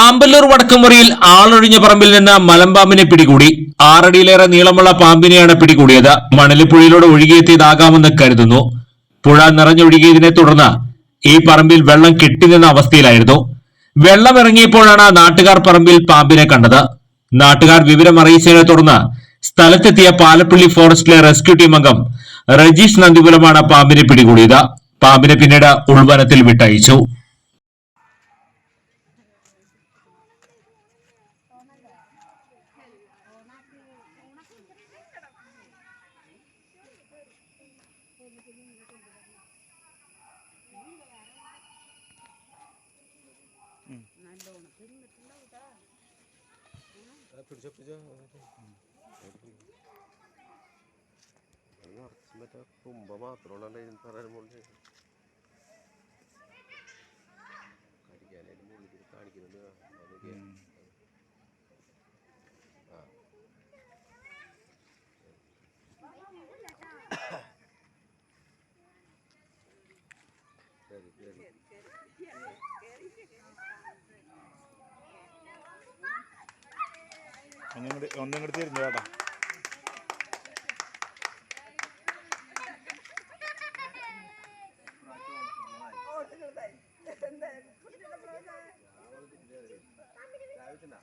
ആമ്പല്ലൂർ വടക്കുമുറിയിൽ ആളൊഴിഞ്ഞ പറമ്പിൽ നിന്ന് മലമ്പാമ്പിനെ പിടികൂടി. ആറടിയിലേറെ നീളമുള്ള പാമ്പിനെയാണ് പിടികൂടിയത്. മണലിപ്പുഴയിലൂടെ ഒഴുകിയെത്തിയതാകാമെന്ന് കരുതുന്നു. പുഴ നിറഞ്ഞൊഴുകിയതിനെ തുടർന്ന് ഈ പറമ്പിൽ വെള്ളം കെട്ടിനിന്ന അവസ്ഥയിലായിരുന്നു. വെള്ളം ഇറങ്ങിയപ്പോഴാണ് നാട്ടുകാർ പറമ്പിൽ പാമ്പിനെ കണ്ടത്. നാട്ടുകാർ വിവരം അറിയിച്ചതിനെ തുടർന്ന് സ്ഥലത്തെത്തിയ പാലപ്പള്ളി ഫോറസ്റ്റിലെ റെസ്ക്യൂ ടീം അംഗം രജീഷ് നന്ദിപുരമാണ് പാമ്പിനെ പിടികൂടിയത്. പാമ്പിനെ പിന്നീട് ഉൾവനത്തിൽ വിട്ടയച്ചു. പിടിച്ചോ പിടിച്ചോ മറ്റേ തുമ്പ മാത്രമുള്ള പറയാൻ മുകളിൽ കടിക്കാനായിട്ട് മുകളിൽ കാണിക്കുന്നുണ്ട് ഒന്നും കൂടി ഒന്നും കൂടി തിരിഞ്ഞു ചേട്ടാ എന്താ